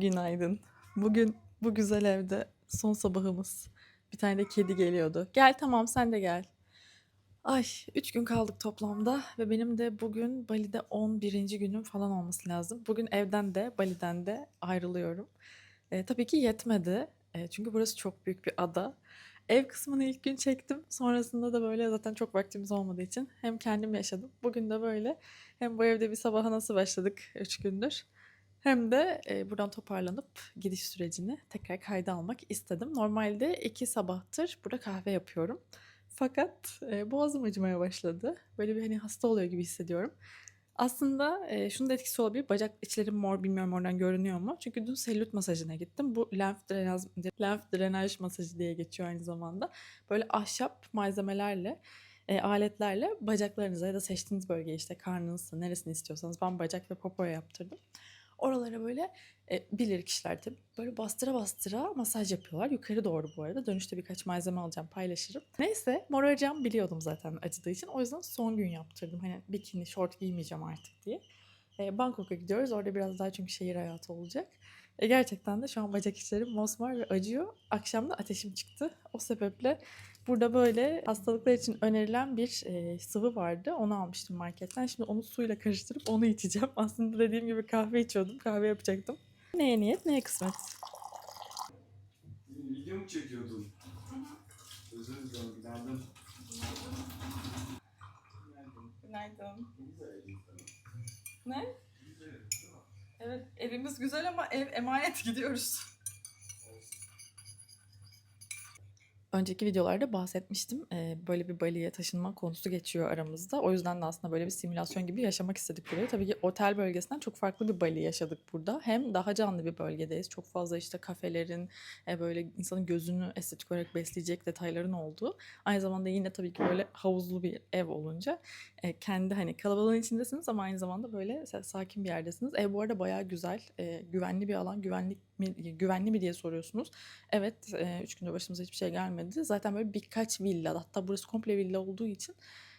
Günaydın. Bugün bu güzel evde son sabahımız. Bir tane de kedi geliyordu. Gel tamam sen de gel. Ay 3 gün kaldık toplamda ve benim de bugün Bali'de 11. günüm falan olması lazım. Bugün evden de Bali'den de ayrılıyorum. E, tabii ki yetmedi. E, çünkü burası çok büyük bir ada. Ev kısmını ilk gün çektim. Sonrasında da böyle zaten çok vaktimiz olmadığı için hem kendim yaşadım. Bugün de böyle hem bu evde bir sabaha nasıl başladık 3 gündür. Hem de e, buradan toparlanıp gidiş sürecini tekrar kayda almak istedim. Normalde iki sabahtır burada kahve yapıyorum. Fakat e, boğazım acımaya başladı. Böyle bir hani hasta oluyor gibi hissediyorum. Aslında e, şunun da etkisi olabilir. Bacak içlerim mor bilmiyorum oradan görünüyor mu? Çünkü dün selülit masajına gittim. Bu lenf drenaj, lenf drenaj masajı diye geçiyor aynı zamanda. Böyle ahşap malzemelerle e, aletlerle bacaklarınıza ya da seçtiğiniz bölgeye işte karnınızsa neresini istiyorsanız ben bacak ve popoya yaptırdım. Oralara böyle e, bilir kişiler tabii böyle bastıra bastıra masaj yapıyorlar. Yukarı doğru bu arada. Dönüşte birkaç malzeme alacağım paylaşırım. Neyse mor acıyam biliyordum zaten acıdığı için. O yüzden son gün yaptırdım. Hani bikini, şort giymeyeceğim artık diye. E, Bangkok'a gidiyoruz. Orada biraz daha çünkü şehir hayatı olacak. E, gerçekten de şu an bacak içlerim mosmor ve acıyor. Akşam da ateşim çıktı. O sebeple burada böyle hastalıklar için önerilen bir e, sıvı vardı. Onu almıştım marketten. Şimdi onu suyla karıştırıp onu içeceğim. Aslında dediğim gibi kahve içiyordum. Kahve yapacaktım. Neye niyet, neye kısmet. Video mu çekiyordun? Özür dilerim, günaydın. Günaydın. Ne? Evet evimiz güzel ama ev emanet gidiyoruz. Önceki videolarda bahsetmiştim. Ee, böyle bir Bali'ye taşınma konusu geçiyor aramızda. O yüzden de aslında böyle bir simülasyon gibi yaşamak istedik burayı. Tabii ki otel bölgesinden çok farklı bir Bali yaşadık burada. Hem daha canlı bir bölgedeyiz. Çok fazla işte kafelerin, e, böyle insanın gözünü estetik olarak besleyecek detayların olduğu. Aynı zamanda yine tabii ki böyle havuzlu bir ev olunca e, kendi hani kalabalığın içindesiniz ama aynı zamanda böyle sa- sakin bir yerdesiniz. Ev bu arada bayağı güzel. E, güvenli bir alan. Güvenlik güvenli mi diye soruyorsunuz. Evet, e, üç günde başımıza hiçbir şey gelmedi. Zaten böyle birkaç villa, hatta burası komple villa olduğu için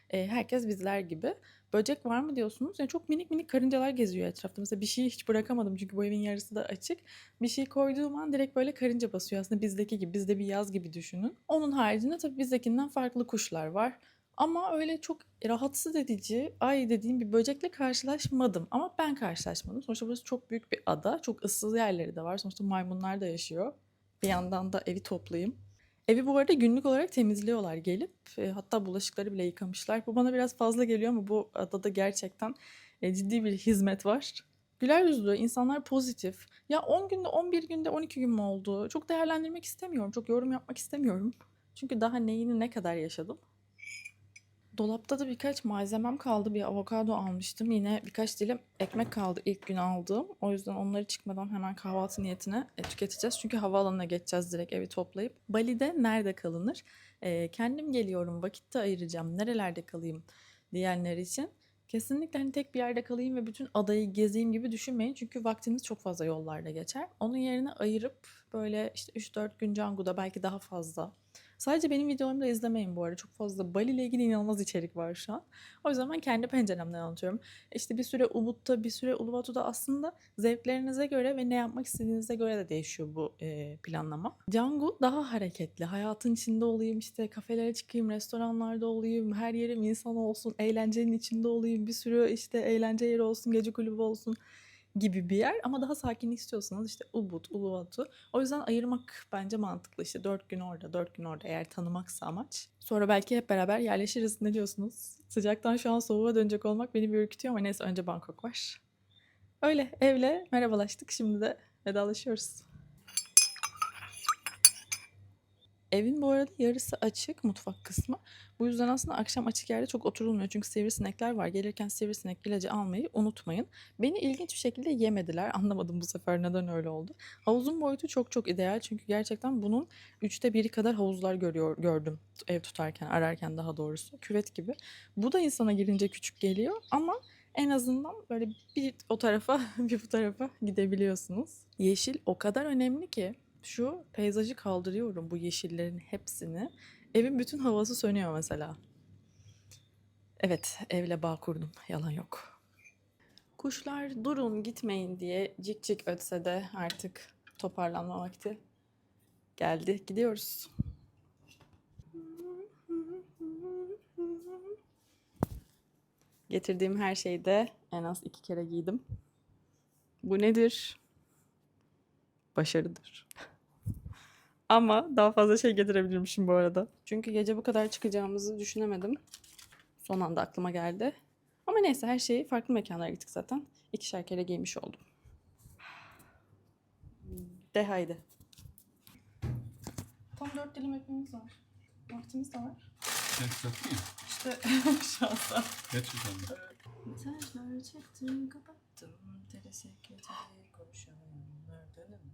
e, herkes bizler gibi. Böcek var mı diyorsunuz. Yani çok minik minik karıncalar geziyor etrafta. Mesela bir şeyi hiç bırakamadım çünkü bu evin yarısı da açık. Bir şey koyduğum an direkt böyle karınca basıyor. Aslında bizdeki gibi, bizde bir yaz gibi düşünün. Onun haricinde tabii bizdekinden farklı kuşlar var. Ama öyle çok rahatsız edici, ay dediğim bir böcekle karşılaşmadım. Ama ben karşılaşmadım. Sonuçta burası çok büyük bir ada. Çok ıssız yerleri de var. Sonuçta maymunlar da yaşıyor. Bir yandan da evi toplayayım. Evi bu arada günlük olarak temizliyorlar gelip. E, hatta bulaşıkları bile yıkamışlar. Bu bana biraz fazla geliyor ama bu adada gerçekten e, ciddi bir hizmet var. Güler yüzlü, insanlar pozitif. Ya 10 günde, 11 günde, 12 gün mü oldu? Çok değerlendirmek istemiyorum. Çok yorum yapmak istemiyorum. Çünkü daha neyini ne kadar yaşadım. Dolapta da birkaç malzemem kaldı. Bir avokado almıştım. Yine birkaç dilim ekmek kaldı ilk gün aldığım. O yüzden onları çıkmadan hemen kahvaltı niyetine e, tüketeceğiz. Çünkü havaalanına geçeceğiz direkt evi toplayıp. Bali'de nerede kalınır? E, kendim geliyorum, vakitte ayıracağım. Nerelerde kalayım diyenler için. Kesinlikle hani tek bir yerde kalayım ve bütün adayı gezeyim gibi düşünmeyin. Çünkü vaktiniz çok fazla yollarda geçer. Onun yerine ayırıp böyle işte 3-4 gün Canggu'da belki daha fazla. Sadece benim videolarımı da izlemeyin bu arada. Çok fazla Bali ile ilgili inanılmaz içerik var şu an. O yüzden ben kendi penceremden anlatıyorum. İşte bir süre Ubud'da, bir süre Uluwatu'da aslında zevklerinize göre ve ne yapmak istediğinize göre de değişiyor bu e, planlama. Canggu daha hareketli. Hayatın içinde olayım, işte kafelere çıkayım, restoranlarda olayım, her yerim insan olsun, eğlencenin içinde olayım, bir sürü işte eğlence yeri olsun, gece kulübü olsun gibi bir yer ama daha sakinlik istiyorsanız işte Ubud, Uluwatu. O yüzden ayırmak bence mantıklı. İşte 4 gün orada, 4 gün orada eğer tanımaksa amaç. Sonra belki hep beraber yerleşiriz. Ne diyorsunuz? Sıcaktan şu an soğuğa dönecek olmak beni bir ürkütüyor ama neyse önce Bangkok var. Öyle evle merhabalaştık. Şimdi de vedalaşıyoruz. Evin bu arada yarısı açık mutfak kısmı. Bu yüzden aslında akşam açık yerde çok oturulmuyor. Çünkü sivrisinekler var. Gelirken sivrisinek ilacı almayı unutmayın. Beni ilginç bir şekilde yemediler. Anlamadım bu sefer neden öyle oldu. Havuzun boyutu çok çok ideal. Çünkü gerçekten bunun üçte biri kadar havuzlar görüyor, gördüm. Ev tutarken, ararken daha doğrusu. Küvet gibi. Bu da insana girince küçük geliyor ama en azından böyle bir o tarafa bir bu tarafa gidebiliyorsunuz. Yeşil o kadar önemli ki şu peyzajı kaldırıyorum bu yeşillerin hepsini. Evin bütün havası sönüyor mesela. Evet, evle bağ kurdum. Yalan yok. Kuşlar durun gitmeyin diye cik cik ötse de artık toparlanma vakti geldi. Gidiyoruz. Getirdiğim her şeyi de en az iki kere giydim. Bu nedir? Başarıdır. Ama daha fazla şey getirebilirmişim bu arada. Çünkü gece bu kadar çıkacağımızı düşünemedim. Son anda aklıma geldi. Ama neyse her şeyi farklı mekanlara gittik zaten. İkişer kere giymiş oldum. De haydi. Tam dört dilim ekmeğimiz var. Vaktimiz de var. Yaptın ya. İşte şansa. Gerçekten mi? Mesajlar çektim kapattım. Tele sekreteri konuşanlardanım.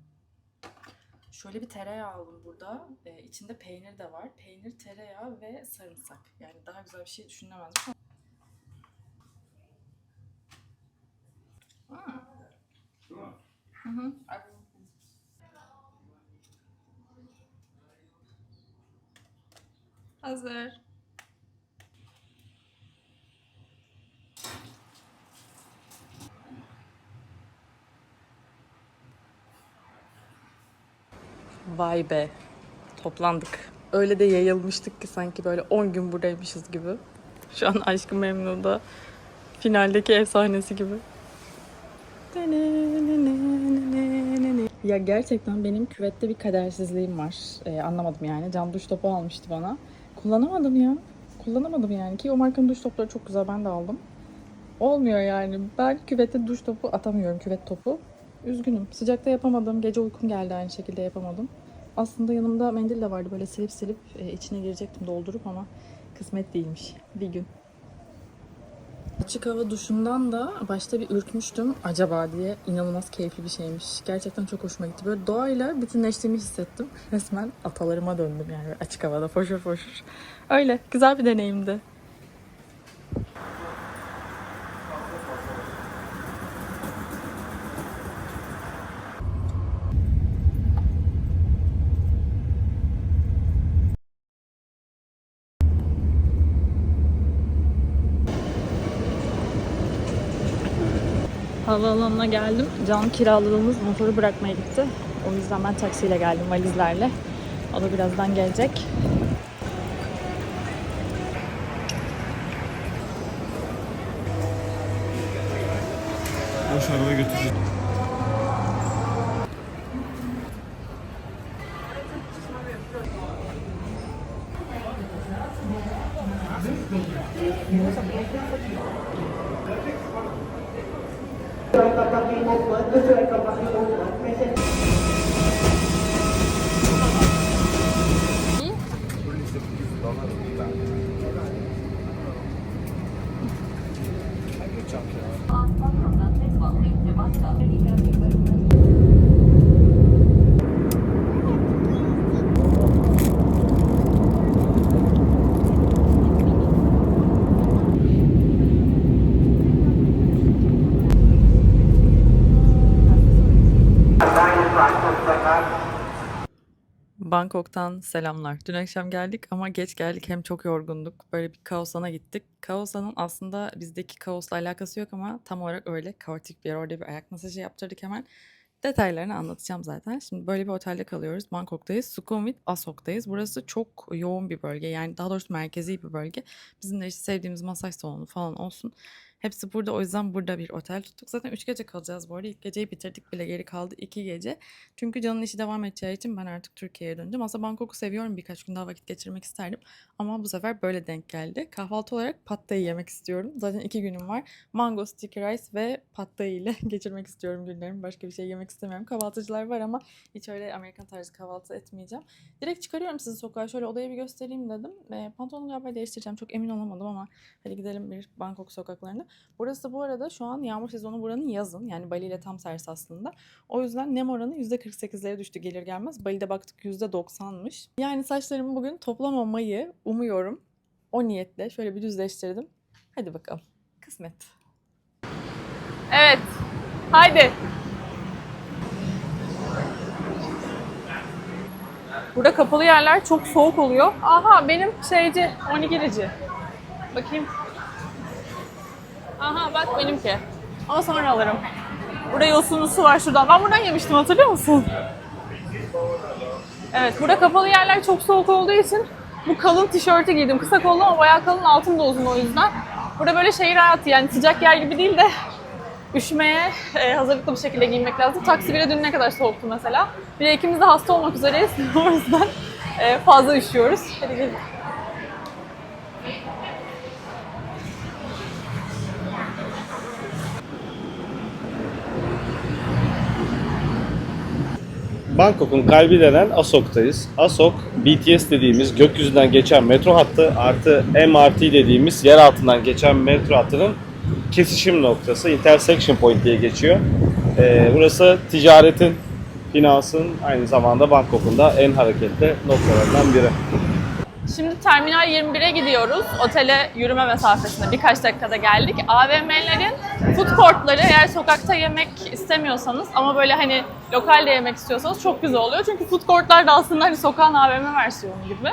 Şöyle bir tereyağı aldım burada. Ee, içinde peynir de var. Peynir, tereyağı ve sarımsak. Yani daha güzel bir şey düşünülemezmiş ama. Hmm. Hazır. Vay be. Toplandık. Öyle de yayılmıştık ki sanki böyle 10 gün buradaymışız gibi. Şu an Aşkı Memnu'da finaldeki ev sahnesi gibi. Ya gerçekten benim küvette bir kadersizliğim var. Ee, anlamadım yani. Can duş topu almıştı bana. Kullanamadım ya. Kullanamadım yani ki o markanın duş topları çok güzel. Ben de aldım. Olmuyor yani. Ben küvette duş topu atamıyorum. Küvet topu. Üzgünüm. Sıcakta yapamadım. Gece uykum geldi aynı şekilde yapamadım. Aslında yanımda mendil de vardı. Böyle silip silip e, içine girecektim doldurup ama kısmet değilmiş. Bir gün. Açık hava duşundan da başta bir ürkmüştüm acaba diye. inanılmaz keyifli bir şeymiş. Gerçekten çok hoşuma gitti. Böyle doğayla bütünleştiğimi hissettim. Resmen atalarıma döndüm yani açık havada foşur foşur. Öyle güzel bir deneyimdi. Havaalanına geldim. Can kiraladığımız motoru bırakmaya gitti. O yüzden ben taksiyle geldim valizlerle. O da birazdan gelecek. Boş araba götüreceğim. ช่วยกับพี่มุกเหมือนก็ช่วยกับพี่มุกเหมือนไม่ใช่ Thank you. Bangkok'tan selamlar. Dün akşam geldik ama geç geldik. Hem çok yorgunduk. Böyle bir Kaosan'a gittik. Kaosan'ın aslında bizdeki kaosla alakası yok ama tam olarak öyle kaotik bir yer. Orada bir ayak masajı yaptırdık hemen. Detaylarını anlatacağım zaten. Şimdi böyle bir otelde kalıyoruz. Bangkok'tayız. Sukhumvit Asok'tayız. Burası çok yoğun bir bölge. Yani daha doğrusu merkezi bir bölge. Bizim de işte sevdiğimiz masaj salonu falan olsun. Hepsi burada. O yüzden burada bir otel tuttuk. Zaten 3 gece kalacağız bu arada. İlk geceyi bitirdik bile. Geri kaldı 2 gece. Çünkü Can'ın işi devam edeceği için ben artık Türkiye'ye döneceğim. Aslında Bangkok'u seviyorum. Birkaç gün daha vakit geçirmek isterdim. Ama bu sefer böyle denk geldi. Kahvaltı olarak thai yemek istiyorum. Zaten 2 günüm var. Mango, sticky rice ve thai ile geçirmek istiyorum günlerimi. Başka bir şey yemek istemiyorum. Kahvaltıcılar var ama hiç öyle Amerikan tarzı kahvaltı etmeyeceğim. Direkt çıkarıyorum sizi sokağa. Şöyle odayı bir göstereyim dedim. E, pantolonumu galiba değiştireceğim. Çok emin olamadım ama hadi gidelim bir Bangkok sokaklarına. Burası bu arada şu an yağmur sezonu buranın yazın. Yani Bali ile tam tersi aslında. O yüzden nem oranı %48'lere düştü gelir gelmez. Bali'de baktık %90'mış. Yani saçlarımı bugün toplamamayı umuyorum. O niyetle şöyle bir düzleştirdim. Hadi bakalım. Kısmet. Evet. Haydi. Burada kapalı yerler çok soğuk oluyor. Aha benim şeyci, onigirici. Bakayım. Aha bak benimki. Ama sonra alırım. Burada yosunlu su var şuradan. Ben buradan yemiştim hatırlıyor musun? Evet burada kapalı yerler çok soğuk olduğu için bu kalın tişörtü giydim. Kısa kollu ama bayağı kalın altım da uzun o yüzden. Burada böyle şehir hayatı yani sıcak yer gibi değil de üşümeye e, hazırlıklı bir şekilde giyinmek lazım. Taksi bile dün ne kadar soğuktu mesela. Bir de ikimiz de hasta olmak üzereyiz. o yüzden e, fazla üşüyoruz. Hadi gelin. Bangkok'un kalbi denen Asok'tayız. Asok, BTS dediğimiz gökyüzünden geçen metro hattı artı MRT dediğimiz yer altından geçen metro hattının kesişim noktası, intersection point diye geçiyor. Ee, burası ticaretin, finansın aynı zamanda Bangkok'un da en hareketli noktalarından biri. Şimdi Terminal 21'e gidiyoruz. Otele yürüme mesafesinde birkaç dakikada geldik. AVM'lerin food courtları eğer sokakta yemek istemiyorsanız ama böyle hani lokalde yemek istiyorsanız çok güzel oluyor. Çünkü food courtlar da aslında hani sokağın AVM versiyonu gibi.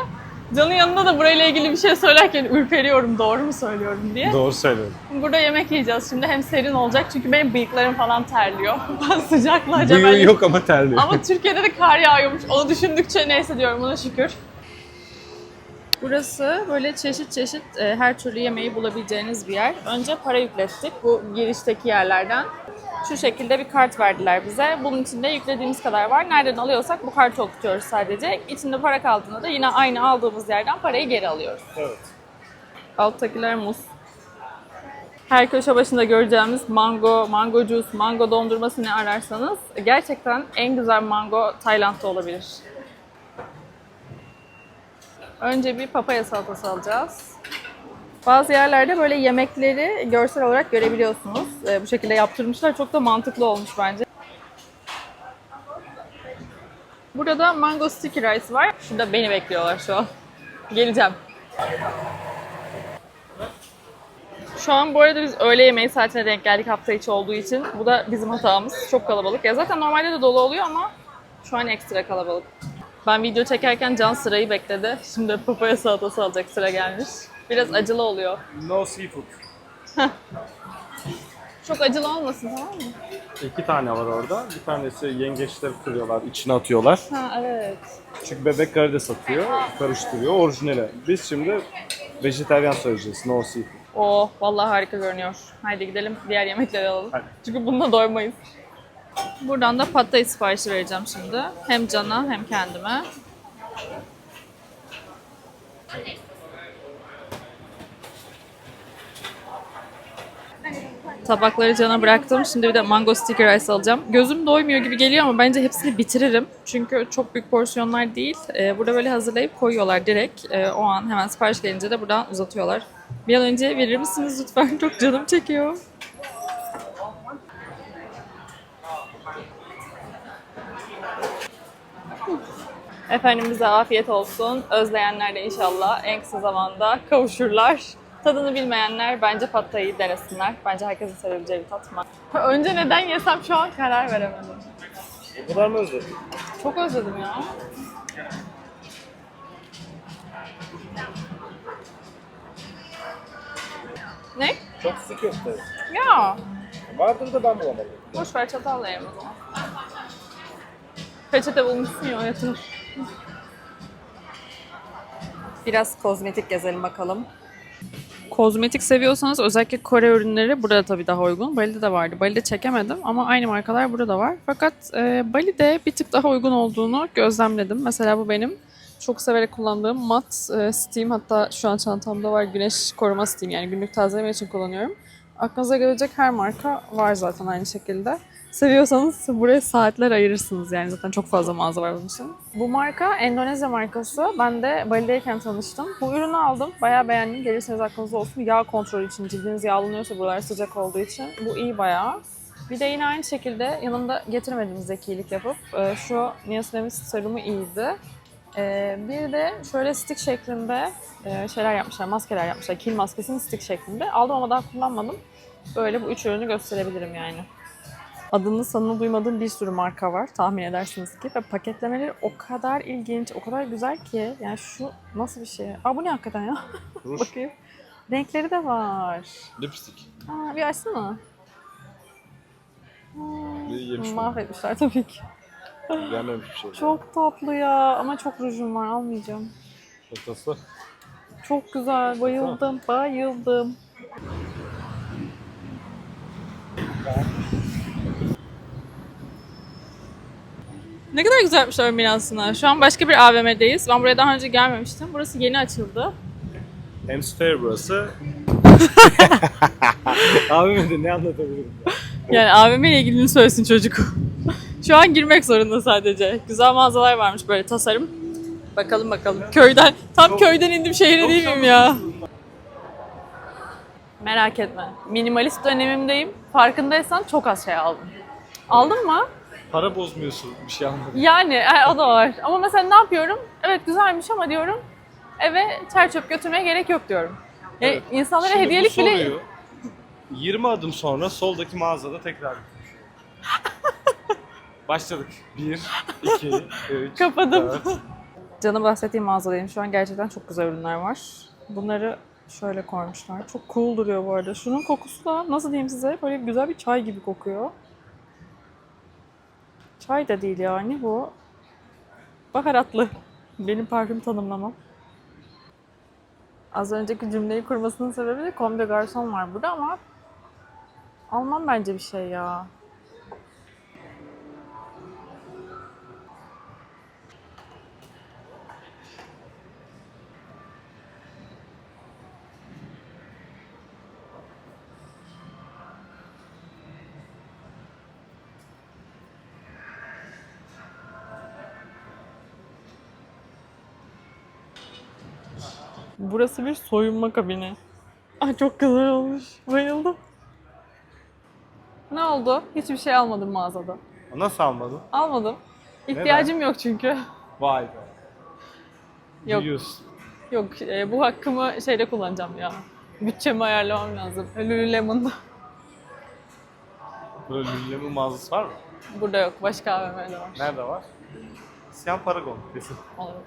Can'ın yanında da burayla ilgili bir şey söylerken ürperiyorum doğru mu söylüyorum diye. Doğru söylüyorum. Burada yemek yiyeceğiz şimdi hem serin olacak çünkü benim bıyıklarım falan terliyor. Ben sıcakla acaba... Bıyığı yok ama terliyor. Ama Türkiye'de de kar yağıyormuş. Onu düşündükçe neyse diyorum buna şükür. Burası böyle çeşit çeşit e, her türlü yemeği bulabileceğiniz bir yer. Önce para yüklettik bu girişteki yerlerden. Şu şekilde bir kart verdiler bize. Bunun içinde yüklediğimiz kadar var. Nereden alıyorsak bu kartı okutuyoruz sadece. İçinde para kaldığında da yine aynı aldığımız yerden parayı geri alıyoruz. Evet. Alttakiler muz. Her köşe başında göreceğimiz mango, mango juice, mango dondurması ne ararsanız gerçekten en güzel mango Tayland'da olabilir. Önce bir papaya salatası alacağız. Bazı yerlerde böyle yemekleri görsel olarak görebiliyorsunuz. Ee, bu şekilde yaptırmışlar. Çok da mantıklı olmuş bence. Burada da mango sticky rice var. Şurada beni bekliyorlar şu an. Geleceğim. Şu an bu arada biz öğle yemeği saatine denk geldik hafta içi olduğu için. Bu da bizim hatamız. Çok kalabalık. Ya zaten normalde de dolu oluyor ama şu an ekstra kalabalık. Ben video çekerken Can sırayı bekledi. Şimdi papaya salatası alacak sıra gelmiş. Biraz acılı oluyor. No seafood. Çok acılı olmasın tamam mı? İki tane var orada. Bir tanesi yengeçleri kırıyorlar, içine atıyorlar. Ha evet. Çünkü bebek karides satıyor, karıştırıyor orijinali. Biz şimdi vejetaryen söyleyeceğiz, no seafood. Oh vallahi harika görünüyor. Haydi gidelim diğer yemekleri alalım. Hadi. Çünkü bununla doymayız. Buradan da pad thai siparişi vereceğim şimdi. Hem Can'a hem kendime. Tabakları Can'a bıraktım. Şimdi bir de mango sticky rice alacağım. Gözüm doymuyor gibi geliyor ama bence hepsini bitiririm. Çünkü çok büyük porsiyonlar değil. Ee, burada böyle hazırlayıp koyuyorlar direkt. Ee, o an hemen sipariş gelince de buradan uzatıyorlar. Bir an önce verir misiniz lütfen? Çok canım çekiyor. Efendim bize afiyet olsun. Özleyenler de inşallah en kısa zamanda kavuşurlar. Tadını bilmeyenler bence pad thai'yi denesinler. Bence herkesin sevebileceği bir tat var. Önce neden yesem şu an karar veremedim. O kadar mı özledin? Çok özledim ya. Ne? Çok sık köfte. Ya. Vardır da ben bulamadım. Boş ver çatalla yerim o zaman. Peçete bulmuşsun ya yeter. Biraz kozmetik gezelim bakalım. Kozmetik seviyorsanız özellikle Kore ürünleri burada tabii daha uygun. Bali'de de vardı. Bali'de çekemedim ama aynı markalar burada var. Fakat e, Bali'de bir tık daha uygun olduğunu gözlemledim. Mesela bu benim çok severek kullandığım mat e, steam. Hatta şu an çantamda var güneş koruma steam yani günlük tazeleme için kullanıyorum. Aklınıza gelecek her marka var zaten aynı şekilde. Seviyorsanız buraya saatler ayırırsınız yani zaten çok fazla mağaza var bunun için. Bu marka Endonezya markası. Ben de Bali'deyken tanıştım. Bu ürünü aldım. Bayağı beğendim. Gelirseniz aklınızda olsun. Yağ kontrolü için. Cildiniz yağlanıyorsa buralar sıcak olduğu için. Bu iyi bayağı. Bir de yine aynı şekilde yanımda getirmedim zekilik yapıp. e, Şu niasinamid serumu iyiydi. E, Bir de şöyle stick şeklinde e, şeyler yapmışlar, maskeler yapmışlar. Kil maskesini stick şeklinde. Aldım ama daha kullanmadım. Böyle bu üç ürünü gösterebilirim yani. Adını sanını duymadığım bir sürü marka var tahmin edersiniz ki. Ve paketlemeleri o kadar ilginç, o kadar güzel ki. Yani şu nasıl bir şey? Aa bu ne hakikaten ya? Ruj, Bakayım. Renkleri de var. lipstick. Aa, bir açsana. Mi? Mahvetmişler tabii ki. Beğenmemiş bir şey. Çok tatlı ya ama çok rujum var almayacağım. Ortası. Çok güzel bayıldım bayıldım. Ne kadar güzel yapmışlar binasını. Şu an başka bir AVM'deyiz. Ben buraya daha önce gelmemiştim. Burası yeni açıldı. Fair burası. Abime de ne anlatabilirim ya? Yani AVM ile ilgili söylesin çocuk. Şu an girmek zorunda sadece. Güzel mağazalar varmış böyle tasarım. Bakalım bakalım. Köyden, tam Çok- köyden indim şehire çok değil miyim ya? Merak etme. Minimalist dönemimdeyim. Farkındaysan çok az şey aldım. Aldın mı? Para bozmuyorsun bir şey anladım. Yani e, o da var. Ama mesela ne yapıyorum? Evet güzelmiş ama diyorum eve çer çöp götürmeye gerek yok diyorum. Ya, Evet. insanlara Şimdi bu hediyelik bile... soruyu 20 adım sonra soldaki mağazada tekrar Başladık. 1, 2, 3, Kapadım. 4. Canım bahsettiğim mağazadayım. Şu an gerçekten çok güzel ürünler var. Bunları şöyle koymuşlar. Çok cool duruyor bu arada. Şunun kokusu da nasıl diyeyim size böyle güzel bir çay gibi kokuyor. Çay da değil yani bu. Baharatlı. Benim parfüm tanımlamam. Az önceki cümleyi kurmasının sebebi de Comme de var burada ama almam bence bir şey ya. Burası bir soyunma kabini. Ay çok güzel olmuş. Bayıldım. Ne oldu? Hiçbir şey almadım mağazada. Nasıl almadın? Almadım. İhtiyacım yok çünkü. Vay be. Yok. Biliyorsun. Yok e, bu hakkımı şeyde kullanacağım ya. Bütçemi ayarlamam lazım. Lululemon'da. Böyle Lululemon mağazası var mı? Burada yok. Başka AVM'de var. Nerede var? Siyan Paragon kesin. Olabilir.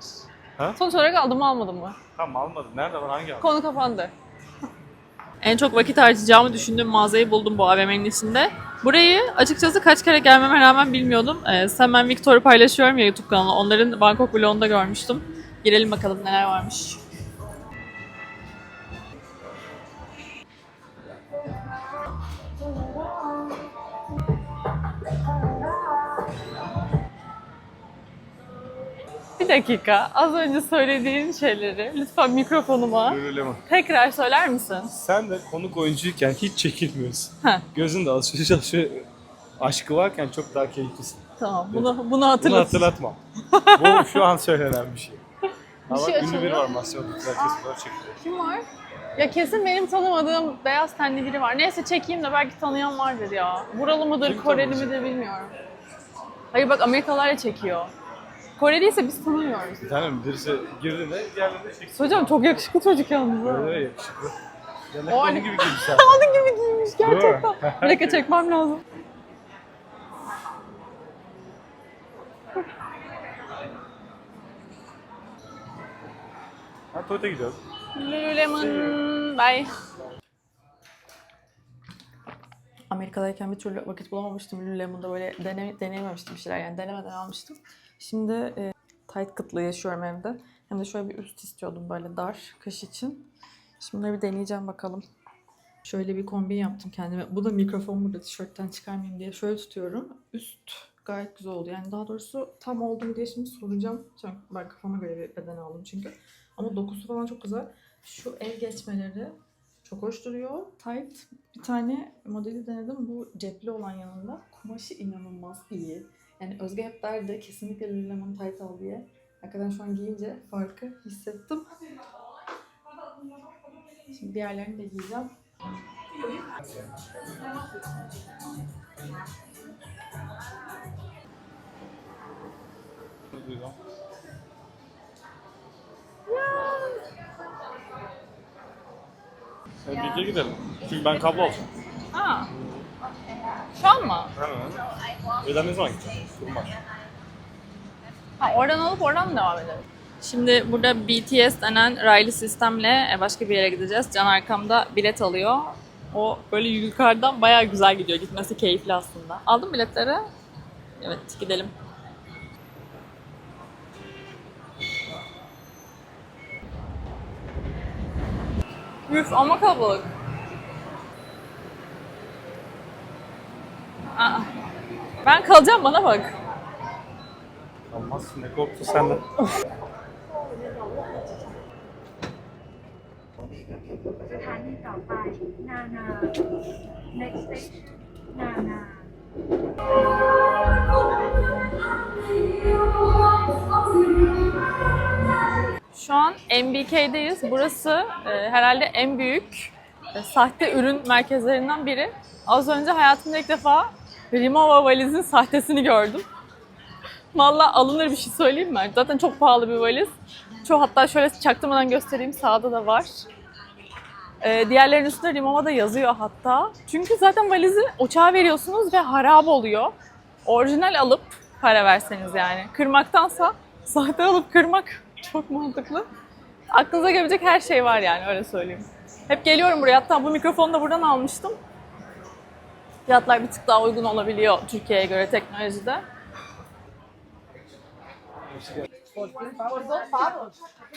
Ha? Sonuç olarak aldım mı almadım mı? Tamam almadım. Nerede var? Hangi aldın? Konu kapandı. En çok vakit harcayacağımı düşündüğüm mağazayı buldum bu AVM'nin içinde. Burayı açıkçası kaç kere gelmeme rağmen bilmiyordum. Ee, Semen Victor'u paylaşıyorum ya YouTube kanalı. Onların Bangkok vlogunda görmüştüm. Girelim bakalım neler varmış. Bir dakika. Az önce söylediğin şeyleri lütfen mikrofonuma tekrar söyler misin? Sen de konuk oyuncuyken hiç çekilmiyorsun. Heh. Gözünde alışveriş alışveriş aşkı varken çok daha keyiflisin. Tamam. Bunu bunu Bunu hatırlat. hatırlatmam. Bu şu an söylenen bir şey. Ha şey ünlü biri var Masyon'da herkes bunları çekiyor. Kim var? Ya kesin benim tanımadığım beyaz tenli biri var. Neyse çekeyim de belki tanıyan vardır ya. Buralı mıdır, Kim Koreli tanıyacak? midir bilmiyorum. Hayır bak Amerikalılar da çekiyor. Koreliyse biz tanımıyoruz. Bir tane birisi girdi de diğerleri de çekti. Hocam çok yakışıklı çocuk yalnız. ha. Öyle yakışıklı. Yanakta O onun hani- gibi giymişler. Onun gibi giymiş gerçekten. Mi? Bir dakika çekmem lazım. Ha tuvalete gidiyoruz. Lululemon. Bye. Amerika'dayken bir türlü vakit bulamamıştım. Lululemon'da böyle dene, deneyememiştim bir şeyler. Yani denemeden almıştım. Şimdi e, tight kıtlığı yaşıyorum evde. Hem de şöyle bir üst istiyordum böyle dar kış için. Şimdi bunları bir deneyeceğim bakalım. Şöyle bir kombin yaptım kendime. Bu da mikrofon burada tişörtten çıkarmayayım diye. Şöyle tutuyorum. Üst gayet güzel oldu. Yani daha doğrusu tam oldu mu diye şimdi soracağım. Çünkü ben kafama göre bir beden aldım çünkü. Ama dokusu falan çok güzel. Şu el geçmeleri çok hoş duruyor. Tight bir tane modeli denedim. Bu cepli olan yanında. Kumaşı inanılmaz iyi. Yani Özge hep derdi kesinlikle Lululemon tight al diye. Hakikaten şu an giyince farkı hissettim. Şimdi diğerlerini de giyeceğim. Sen birlikte gidelim. Çünkü ben kablo alacağım. Aa. Şu an mı? Hemen. Öğlen ne zaman gideceğim? Durmaz. Ha, oradan alıp oradan mı devam edelim? Şimdi burada BTS denen raylı sistemle e, başka bir yere gideceğiz. Can arkamda bilet alıyor. O böyle yukarıdan bayağı güzel gidiyor. Gitmesi keyifli aslında. Aldın biletleri? Evet gidelim. Üf ama kalabalık. kalacağım bana bak. Kalmazsın ne korktu senden. Şu an MBK'deyiz. Burası e, herhalde en büyük e, sahte ürün merkezlerinden biri. Az önce hayatımda ilk defa Rimowa valizin sahtesini gördüm. Vallahi alınır bir şey söyleyeyim mi? Zaten çok pahalı bir valiz. Çoğu hatta şöyle çaktırmadan göstereyim sağda da var. E, diğerlerinin üstünde Rimowa da yazıyor hatta. Çünkü zaten valizi uçağa veriyorsunuz ve harap oluyor. Orijinal alıp para verseniz yani. Kırmaktansa sahte alıp kırmak çok mantıklı. Aklınıza gelebilecek her şey var yani öyle söyleyeyim. Hep geliyorum buraya. Hatta bu mikrofonu da buradan almıştım. Fiyatlar bir tık daha uygun olabiliyor Türkiye'ye göre teknolojide.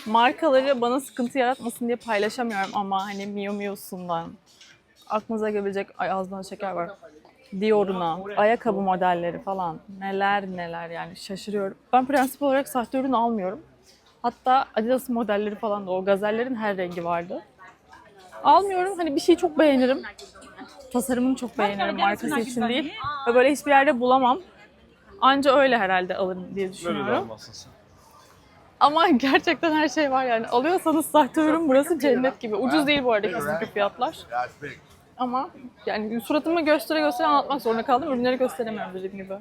Markaları bana sıkıntı yaratmasın diye paylaşamıyorum ama hani Miu Miu'sundan aklınıza gelebilecek ay ağzından şeker var. Dior'una, ayakkabı modelleri falan neler neler yani şaşırıyorum. Ben prensip olarak sahte ürün almıyorum. Hatta Adidas modelleri falan da o gazellerin her rengi vardı. Almıyorum hani bir şeyi çok beğenirim. Tasarımını çok beğenirim markası için değil. Ve böyle hiçbir yerde bulamam. Anca öyle herhalde alırım diye Böyle de düşünüyorum. sen. Ama gerçekten her şey var yani. Alıyorsanız sahte ürün burası cennet gibi. Ucuz değil bu arada kesinlikle fiyatlar. Ama yani suratımı göstere göstere anlatmak zorunda kaldım. Ürünleri gösteremiyorum dediğim gibi.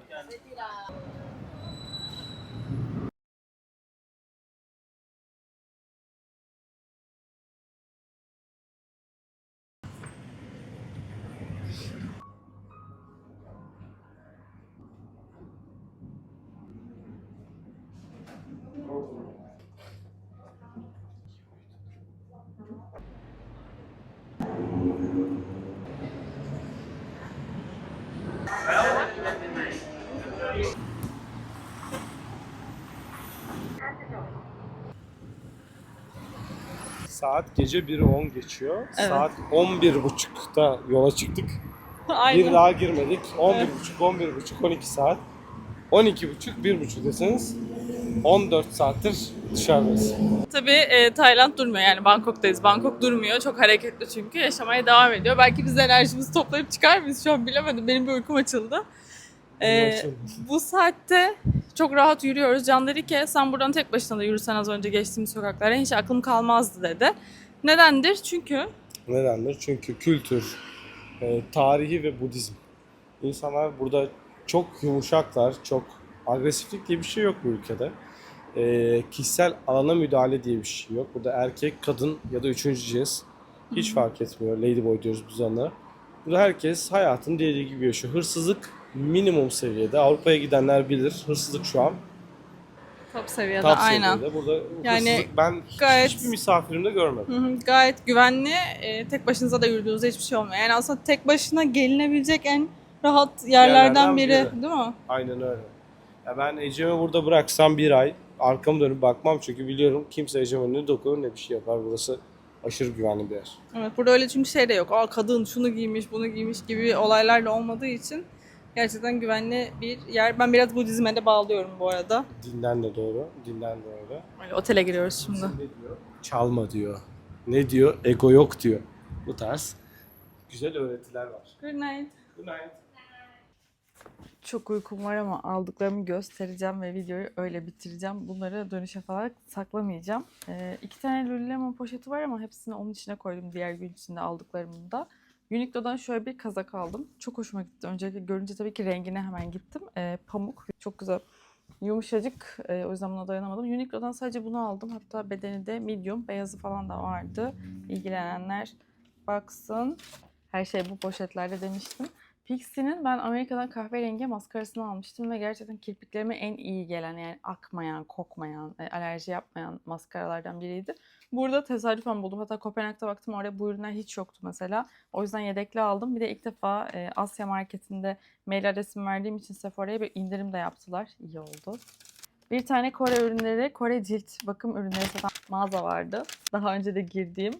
Saat gece 1'i 10 geçiyor. Saat 11.30'da yola çıktık. Bir Aynen. daha girmedik. 11.30, 11.30, 12 saat. 12.30, 1.30 deseniz 14 saattir dışarıdayız. Tabii e, Tayland durmuyor yani Bangkok'tayız. Bangkok durmuyor. Çok hareketli çünkü. Yaşamaya devam ediyor. Belki biz enerjimizi toplayıp çıkar mıyız şu an bilemedim. Benim bir uykum açıldı. E, Açıldı. bu saatte çok rahat yürüyoruz. Can dedi ki sen buradan tek başına da yürüsen az önce geçtiğimiz sokaklara hiç aklım kalmazdı dedi. Nedendir? Çünkü Nedendir? Çünkü kültür, e, tarihi ve Budizm. İnsanlar burada çok yumuşaklar, çok agresiflik diye bir şey yok bu ülkede. E, kişisel alana müdahale diye bir şey yok. Burada erkek, kadın ya da üçüncü cins hiç fark etmiyor. Ladyboy diyoruz biz onlara. Burada herkes hayatın dediği gibi yaşıyor. Hırsızlık minimum seviyede. Avrupa'ya gidenler bilir. Hırsızlık şu an top seviyede top aynen. seviyede. Burada Yani hırsızlık ben gayet- hiçbir misafirimde görmedim. Hı hı, gayet güvenli. E, tek başınıza da yürüdüğünüzde hiçbir şey olmuyor. Yani aslında tek başına gelinebilecek en rahat yerlerden Yerlerden biri, biri. değil mi? Aynen öyle. Ya ben Ecem'i burada bıraksam bir ay arkamı dönüp bakmam çünkü biliyorum kimse Ecem'e ne dokunur ne bir şey yapar. Burası aşırı güvenli bir yer. Evet burada öyle çünkü şey de yok. Aa kadın şunu giymiş, bunu giymiş gibi olaylar da olmadığı için gerçekten güvenli bir yer. Ben biraz Budizm'e de bağlıyorum bu arada. Dinden de doğru, dinden de öyle. Öyle otele giriyoruz şimdi. Ne diyor? Çalma diyor. Ne diyor? Ego yok diyor. Bu tarz güzel öğretiler var. Good night. Good night. Çok uykum var ama aldıklarımı göstereceğim ve videoyu öyle bitireceğim. Bunları dönüşe falan saklamayacağım. Ee, iki tane Lululemon poşeti var ama hepsini onun içine koydum diğer gün içinde aldıklarımın da. Uniqlo'dan şöyle bir kazak aldım. Çok hoşuma gitti. Öncelikle görünce tabii ki rengine hemen gittim. Ee, pamuk. Çok güzel. Yumuşacık. Ee, o yüzden buna dayanamadım. Uniqlo'dan sadece bunu aldım. Hatta bedeni de medium. Beyazı falan da vardı. İlgilenenler baksın. Her şey bu poşetlerde demiştim. Pixie'nin ben Amerika'dan kahverengi maskarasını almıştım ve gerçekten kirpiklerime en iyi gelen yani akmayan, kokmayan, e, alerji yapmayan maskaralardan biriydi. Burada tesadüfen buldum. Hatta Kopenhag'da baktım orada bu ürünler hiç yoktu mesela. O yüzden yedekli aldım. Bir de ilk defa e, Asya marketinde mail adresimi verdiğim için Sephora'ya bir indirim de yaptılar. İyi oldu. Bir tane Kore ürünleri, Kore cilt bakım ürünleri satan mağaza vardı. Daha önce de girdiğim.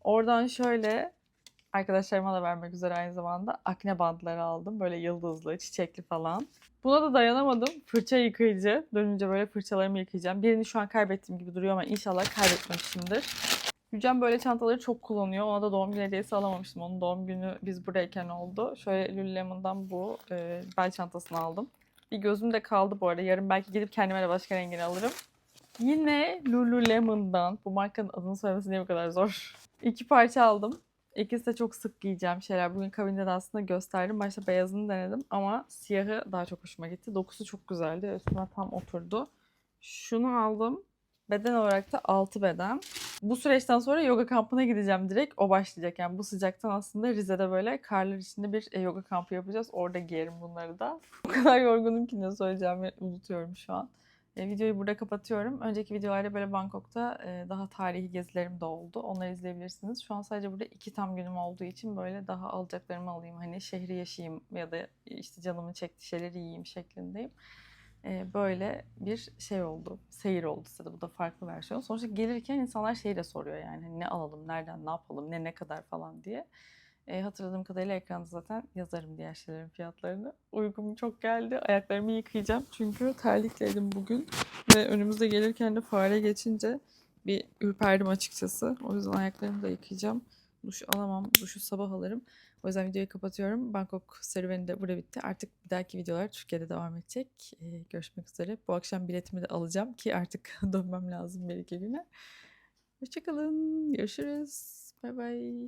Oradan şöyle arkadaşlarıma da vermek üzere aynı zamanda akne bandları aldım. Böyle yıldızlı, çiçekli falan. Buna da dayanamadım. Fırça yıkayıcı. Dönünce böyle fırçalarımı yıkayacağım. Birini şu an kaybettiğim gibi duruyor ama inşallah kaybetmemişimdir. Gülcan böyle çantaları çok kullanıyor. Ona da doğum günü hediyesi alamamıştım. Onun doğum günü biz buradayken oldu. Şöyle Lululemon'dan bu e, bel çantasını aldım. Bir gözüm de kaldı bu arada. Yarın belki gidip kendime de başka rengini alırım. Yine Lululemon'dan. Bu markanın adını söylemesi niye bu kadar zor? İki parça aldım. İkisi de çok sık giyeceğim şeyler. Bugün kabinde de aslında gösterdim. Başta beyazını denedim ama siyahı daha çok hoşuma gitti. Dokusu çok güzeldi. Üstüme tam oturdu. Şunu aldım. Beden olarak da 6 beden. Bu süreçten sonra yoga kampına gideceğim direkt. O başlayacak. Yani bu sıcaktan aslında Rize'de böyle karlar içinde bir e, yoga kampı yapacağız. Orada giyerim bunları da. O kadar yorgunum ki ne söyleyeceğimi unutuyorum şu an. E, videoyu burada kapatıyorum. Önceki videolarda böyle Bangkok'ta e, daha tarihi gezilerim de oldu. Onları izleyebilirsiniz. Şu an sadece burada iki tam günüm olduğu için böyle daha alacaklarımı alayım. Hani şehri yaşayayım ya da işte canımın çektiği şeyleri yiyeyim şeklindeyim. E, böyle bir şey oldu. Seyir oldu size. Bu da farklı versiyon. Sonuçta gelirken insanlar şeyi de soruyor yani. Hani ne alalım, nereden, ne yapalım, ne ne kadar falan diye. E, hatırladığım kadarıyla ekranda zaten yazarım diğer şeylerin fiyatlarını. Uykum çok geldi. Ayaklarımı yıkayacağım. Çünkü terlikleydim bugün. Ve önümüzde gelirken de fare geçince bir ürperdim açıkçası. O yüzden ayaklarımı da yıkayacağım. Duş alamam. Duşu sabah alırım. O yüzden videoyu kapatıyorum. Bangkok serüveni de burada bitti. Artık bir dahaki videolar Türkiye'de devam edecek. E, görüşmek üzere. Bu akşam biletimi de alacağım ki artık dönmem lazım bir iki güne. Hoşçakalın. Görüşürüz. Bay bay.